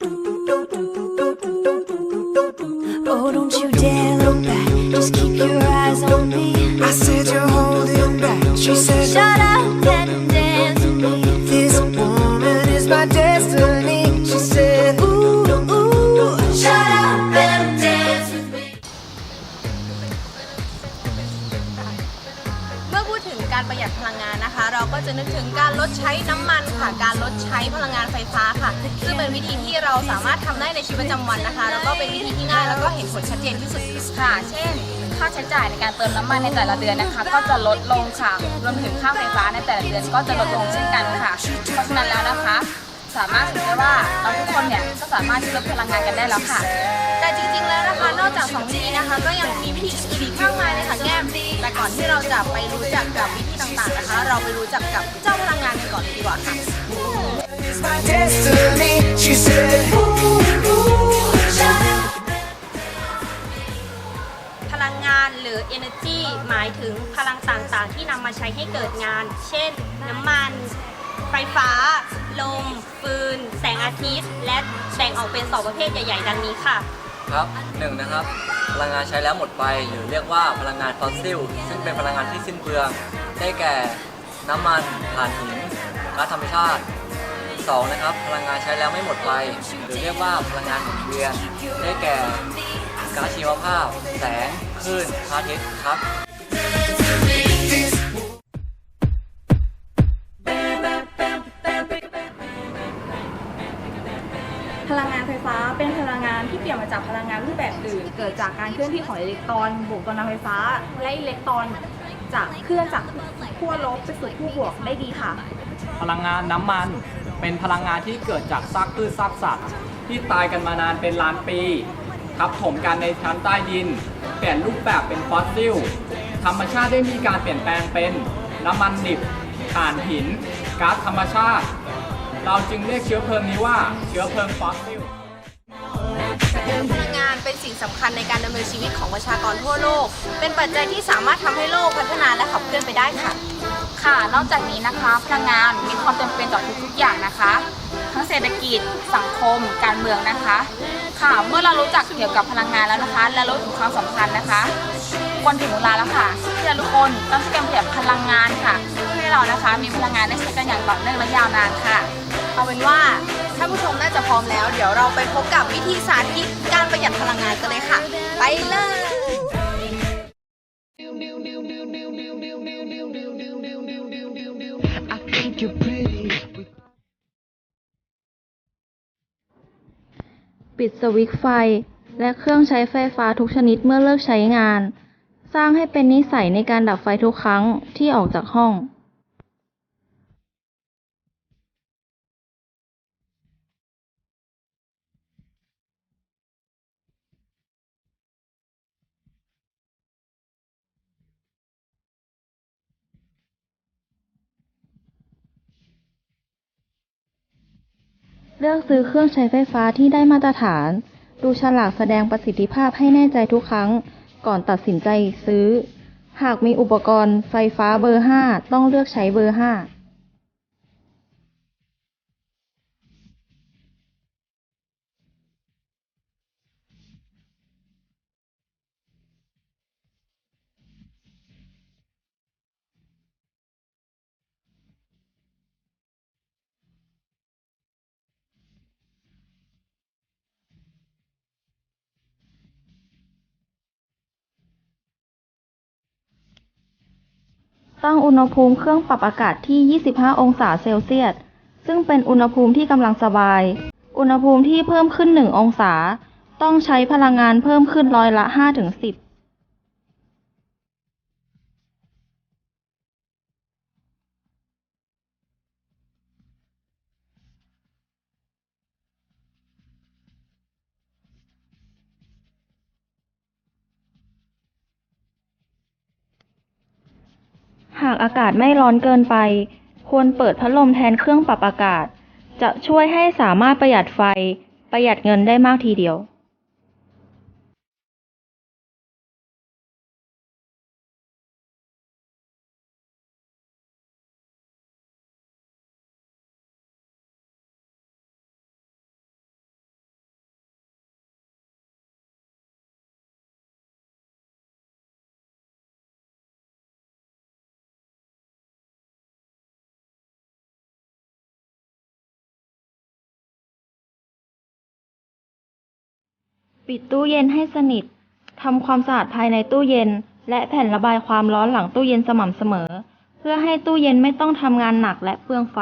Oh, don't you dare look back. Just keep your eyes on me. I said you're holding back. She said, Shut up and dance with me. This woman is my destiny. หยัดพลังงานนะคะ เราก็จะนึกถึงการลดใช้น้ำมันค่ะ การลดใช้พลังงานไฟฟ้าค่ะ ซึ่งเป็นวิธีที่เราสามารถทำได้ในชีวิตประจำวันนะคะ แล้วก็เป็นวิธีที่ง่ายแล้วก็เห็นผลชัดเจนที่สุดค่ะ เช่น ค่าใช้จ่ายในการเติมน้ำมันในแต่ละเดือนนะคะ ก็จะลดลงค่ะ รวมถึงค่าไฟฟ้าในแต่ละเดือนก็จะลดลงเช่นกันค่ะ เพราะฉะนั้นแล้วนะคะ สามารถถือได้ว่าเราทุกคนเนี่ยก็สามารถที่ลดพลังงานกันได้แล้วค่ะ แต่จริงๆแล้วนะคะนอกจากสองวิธีนะคะ ก็ยังมีวิธีอื่นอีกมากมายเลยค่ะแก้มแต่ก่อนที่เราจะไปรู้จักกับวิธีต่างๆนะคะ เราไปรู้จักกับเจ้าพลังงานกันก่อนดีกว่าค่ะ พลังงานหรือ energy หมายถึงพลังต่างๆ ที่นำมาใช้ให้เกิดงาน เช่น น้ำมัน ไฟฟ้า ลม ฟืน แสงอาทิตย์ และแบ่งออกเป็นสองประเภทใหญ่ ๆ ดังนี้ค่ะ ครับหนึ่งนะครับ พลังงานใช้แล้วหมดไป หรือเรียกว่าพลังงานฟอสซิล ซึ่งเป็นพลังงานที่สิ้นเปลือง ได้แก่น้ำมันถ่านหินก๊าซธรรมชาติสองนะครับ พลังงานใช้แล้วไม่หมดไป หรือเรียกว่าพลังงานหมุนเวียน ได้แก่ก๊าซชีวภาพ แสง คลื่นพระอาทิตย์ครับานที่เปลี่ยนมาจากพลังงานรูปแบบอื่น เกิดจากการเคลื่อนที่ของอิเล็กตรอนบวกตัวนำไฟฟ้า และอิเล็กตรอนจากเคลื่อนจากขั้วลบไปสู่ขั้วบวกได้ดีค่ะ พลังงานน้ำมันเป็นพลังงานที่เกิดจากซากพืชซากสัตว์ ที่ตายกันมานานเป็นล้านปีทับถมกันในชั้นใต้ดิน เปลี่ยนรูปแบบเป็นฟอสซิล ธรรมชาติได้มีการเปลี่ยนแปลงเป็นน้ำมันดิบถ่านหินก๊าซธรรมชาติ เราจึงเรียกเชื้อเพลิงนี้ว่าเชื้อเพลิงฟอสซิล พลังงานเป็นสิ่งสำคัญในการดำเนินชีวิตของประชากรทั่วโลก เป็นปัจจัยที่สามารถทำให้โลกพัฒนาและขับเคลื่อนไปได้ค่ะ ค่ะ นอกจากนี้นะคะ พลังงานมีความจำเป็นต่อทุกๆอย่างนะคะ ทั้งเศรษฐกิจ สังคม การเมืองนะคะ ค่ะ เมื่อเรารู้จักเกี่ยวกับพลังงานแล้วนะคะ และรู้ถึงความสำคัญนะคะควรถึงเวลาแล้วค่ะที่เราทุกคนต้องช่วยกันประหยัดพลังงานค่ะ เพื่อให้เรานะคะมีพลังงานได้ใช้กันอย่างต่อเนื่องและยาวนานค่ะ เอาเป็นว่าท่านผู้ชมน่าจะพร้อมแล้ว เดี๋ยวเราไปพบกับวิธีสาธิตการประหยัดพลังงานกันเลยค่ะ ไปเลยปิดสวิตช์ไฟ และเครื่องใช้ไฟฟ้าทุกชนิดเมื่อเลิกใช้งาน สร้างให้เป็นนิสัยในการดับไฟทุกครั้งที่ออกจากห้อง เลือกซื้อเครื่องใช้ไฟฟ้าที่ได้มาตรฐาน ดูฉลากแสดงประสิทธิภาพให้แน่ใจทุกครั้ง ก่อนตัดสินใจซื้อ หากมีอุปกรณ์ไฟฟ้าเบอร์ 5 ต้องเลือกใช้เบอร์ 5 ตั้งอุณหภูมิเครื่องปรับอากาศที่ 25 องศาเซลเซียส ซึ่งเป็นอุณหภูมิที่กำลังสบาย อุณหภูมิที่เพิ่มขึ้น 1 องศา ต้องใช้พลังงานเพิ่มขึ้นร้อยละ 5-10ากอากาศไม่ร้อนเกินไป ควรเปิดพัดลมแทนเครื่องปรับอากาศ จะช่วยให้สามารถประหยัดไฟ ประหยัดเงินได้มากทีเดียว ปิดตู้เย็นให้สนิท ทำความสะอาดภายในตู้เย็น และแผ่นระบายความร้อนหลังตู้เย็นสม่ำเสมอ เพื่อให้ตู้เย็นไม่ต้องทำงานหนักและเปลืองไฟ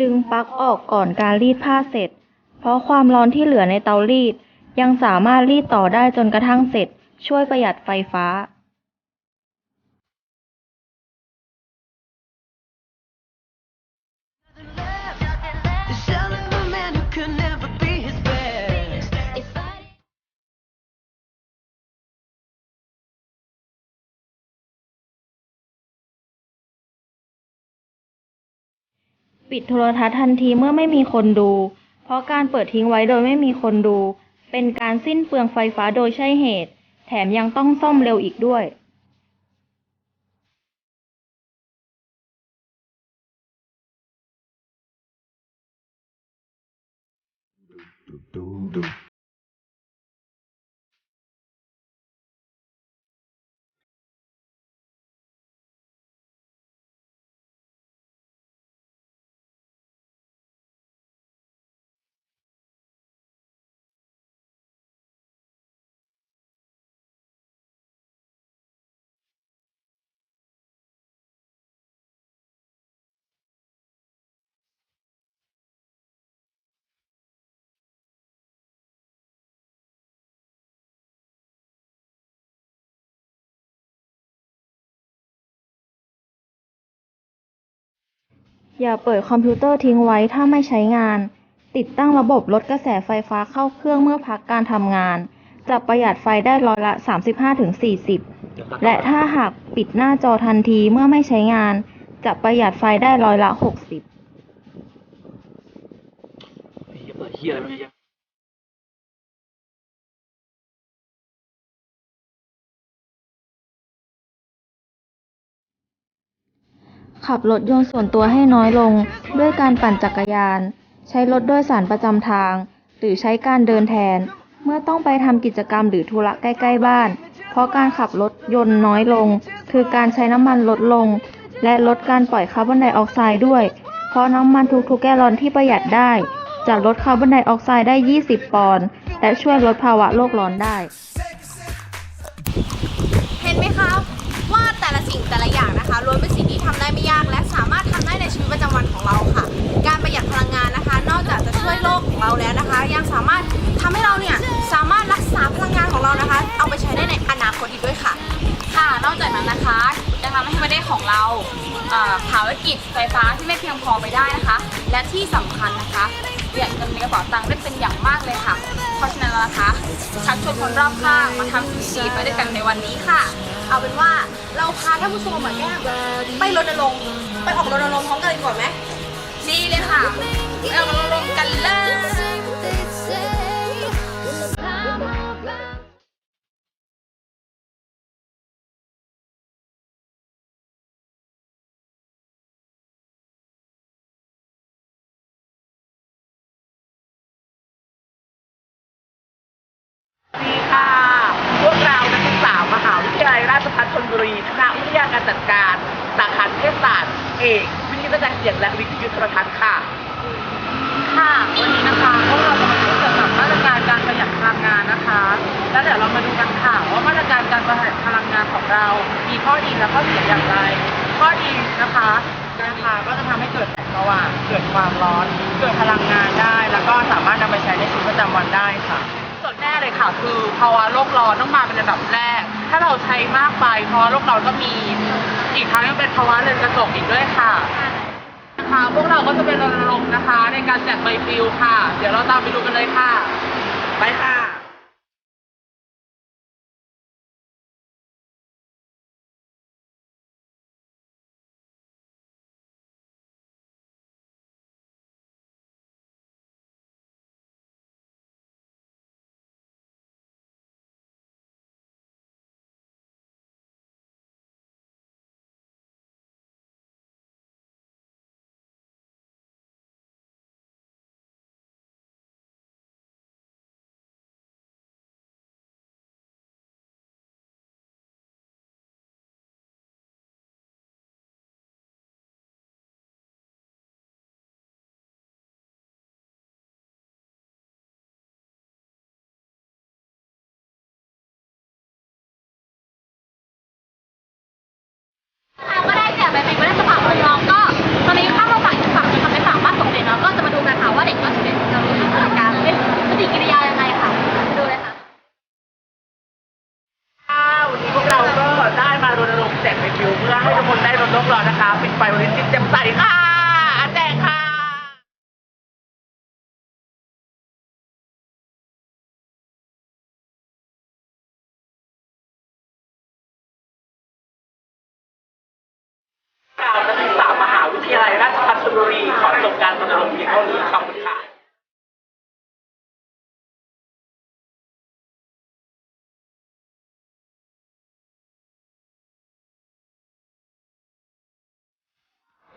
ดึงปลั๊กออกก่อนการรีดผ้าเสร็จ เพราะความร้อนที่เหลือในเตารีด ยังสามารถรีดต่อได้จนกระทั่งเสร็จ ช่วยประหยัดไฟฟ้า ปิดโทรทัศน์ทันทีเมื่อไม่มีคนดู เพราะการเปิดทิ้งไว้โดยไม่มีคนดู เป็นการสิ้นเปลืองไฟฟ้าโดยใช่เหตุ แถมยังต้องซ่อมเร็วอีกด้วย อย่าเปิดคอมพิวเตอร์ทิ้งไว้ถ้าไม่ใช้งาน ติดตั้งระบบลดกระแสไฟฟ้าเข้าเครื่องเมื่อพักการทำงาน จะประหยัดไฟได้ร้อยละ 35-40 และถ้าหากปิดหน้าจอทันทีเมื่อไม่ใช้งาน จะประหยัดไฟได้ร้อยละ 60 ขับรถยนต์ส่วนตัวให้น้อยลงด้วยการปั่นจักรยาน ใช้รถโดยสารประจำทาง หรือใช้การเดินแทน เมื่อต้องไปทำกิจกรรมหรือธุระใกล้ ๆ บ้าน เพราะการขับรถยนต์น้อยลง คือการใช้น้ำมันลดลง และลดการปล่อยคาร์บอนไดออกไซด์ด้วย เพราะน้ำมันทุกๆแกลลอนที่ประหยัดได้ จะลดคาร์บอนไดออกไซด์ได้ 20 ปอนด์และช่วยลดภาวะโลกร้อนได้ วิตประจำวันของเราค่ะ การประหยัดพลังงานนะคะ นอกจากจะช่วยโลกของเราแล้วนะคะ ยังสามารถทำให้เราเนี่ยสามารถรักษาพลังงานของเรานะคะ เอาไปใช้ได้ในอนาคตอีกด้วยค่ะ ค่ะนอกจากนั้นนะคะจะทำให้ประเทศของเราเอ่อภารกิจไฟฟ้าที่ไม่เพียงพอไปได้นะคะ และที่สำคัญนะคะประหยัดเงินในกระเป๋าตังค์ได้เป็นอย่างมากเลยค่ะ เพราะฉะนั้นนะคะชักชวนคนรอบข้างมาทำสิ่งดีไปด้วยกันในวันนี้ค่ะ เอาเป็นว่าเราพาท่านผู้ชมมาแก้มไปรณรงค์ไปออกรณรงค์พร้อมกันเลยดีกว่าไหมดีเลยค่ะไปออกรณรงค์กันเลย บุรีคณะวิทยาการจัดการสาขาเทศศาสตร์เอกวิทยุกระจายเสียงและวิทยุโทรทัศน์ค่ะ ค่ะ วันนี้นะคะพวกเราจะมาพูดเกี่ยวกับมาตรการการประหยัดพลังงานนะคะ แล้วเดี๋ยวเรามาดูกันค่ะว่ามาตรการการประหยัดพลังงานของเรา มีข้อดีและข้อเสียอย่างไร ข้อดีนะคะนะคะก็จะทำให้เกิดแสงสว่างเกิดความร้อน เกิดพลังงานได้ แล้วก็สามารถนำไปใช้ในชีวิตประจำวันได้ค่ะส่วนแน่เลยค่ะ คือภาวะโลกร้อนต้องมาเป็นอันดับแรก ถ้าเราใช้มากไปเพราะโลกร้อนก็มี อีกทั้งยังเป็นภาวะเรือนกระจกอีกด้วยค่ะนะคะพวกเราก็จะเป็นรณรงค์นะคะ ในการแจกใบปลิวค่ะ เดี๋ยวเราตามไปดูกันเลยค่ะ ไปค่ะ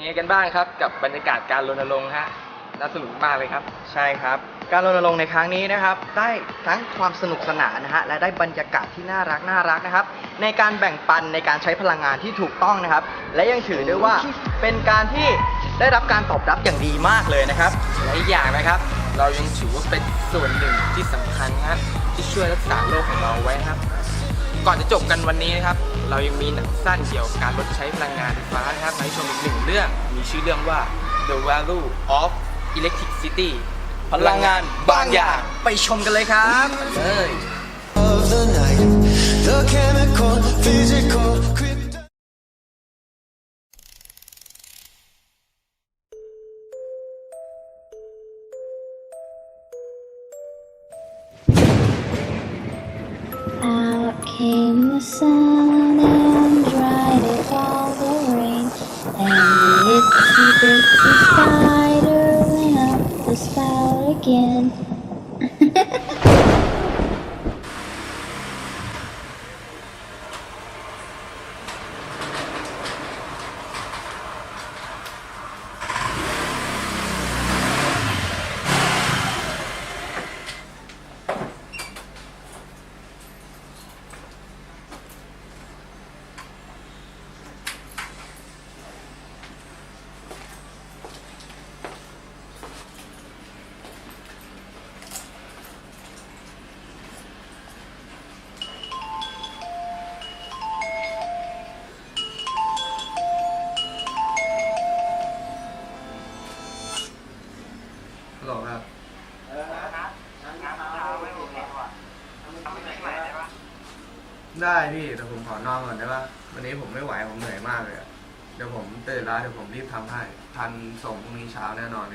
ยังไงกันบ้างครับ กับบรรยากาศการรณรงค์ฮะน่าสนุกมากเลยครับ ใช่ครับ การรณรงค์ในครั้งนี้นะครับ ได้ทั้งความสนุกสนานนะฮะและได้บรรยากาศที่น่ารักน่ารักนะครับ ในการแบ่งปันในการใช้พลังงานที่ถูกต้องนะครับ และยังถือด้วยว่าเป็นการที่ได้รับการตอบรับอย่างดีมากเลยนะครับและอีกอย่างนะครับ เรายังถือว่าเป็นส่วนหนึ่งที่สำคัญนะฮะที่ช่วยรักษาโลกของเราไว้นะครับ ก่อนจะจบกันวันนี้นะครับ เรายังมีหนังสั้นเกี่ยวกับการลดใช้พลังงานไฟฟ้านะครับมาให้ชมอีกหนึ่งเรื่อง มีชื่อเรื่องว่า The Value of Electricity พลังงานบางอย่างไปชมกันเลยครับเลย of the night. The chemical, physical, bitsy spider went up the spout again. ได้พี่แต่ผมขอนอนก่อนได้ปะวันนี้ผมไม่ไหวผมเหนื่อยมากเลยอะเดี๋ยวผมตื่นแล้วเดี๋ยวผมรีบทำให้ ทันส่งพรุ่งนี้เช้าแน่นอนเ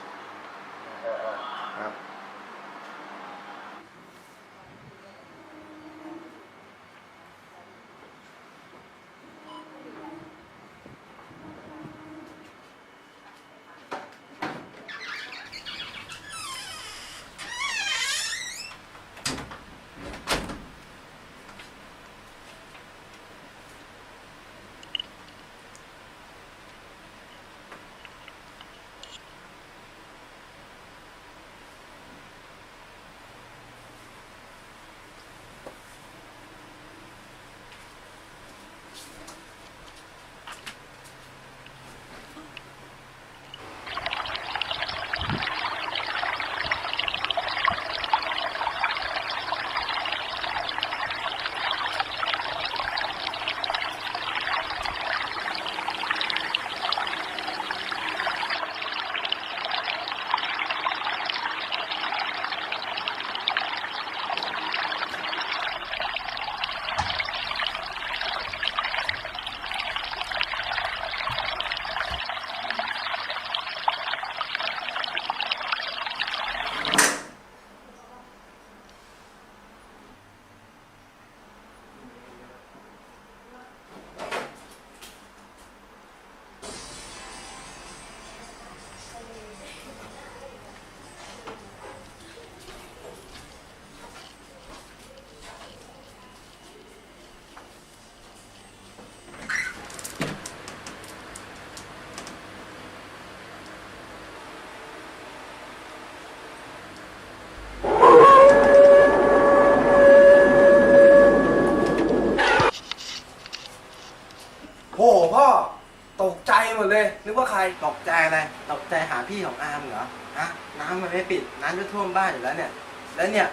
รตกใจอะไร ตกใจหาพี่ของอาร์มเหรอฮะน้ำมันไม่ปิด น้ำจะท่วมบ้านอยู่แล้วเนี่ย แล้วเนี่ย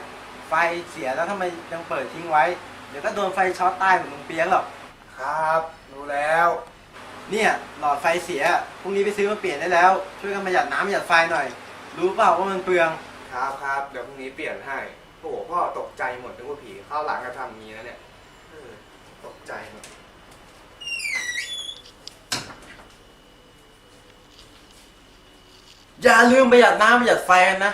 ไฟเสียแล้วทำไมยังเปิดทิ้งไว้ เดี๋ยวก็โดนไฟช็อตตายเหมือนลุงเปียกหรอก ครับ รู้แล้ว เนี่ยหลอดไฟเสีย พรุ่งนี้ไปซื้อมาเปลี่ยนได้แล้ว ช่วยกันประหยัดน้ำประหยัดไฟหน่อย รู้เปล่าว่ามันเปลือง ครับครับเดี๋ยวพรุ่งนี้เปลี่ยนให้ โอ้โหพ่อตกใจหมดนึกว่าผีเข้าหลังก็ทำอย่างนี้นะเนี่ยเออตกใจหมด อย่าลืมประหยัดน้ำประหยัดไฟนะ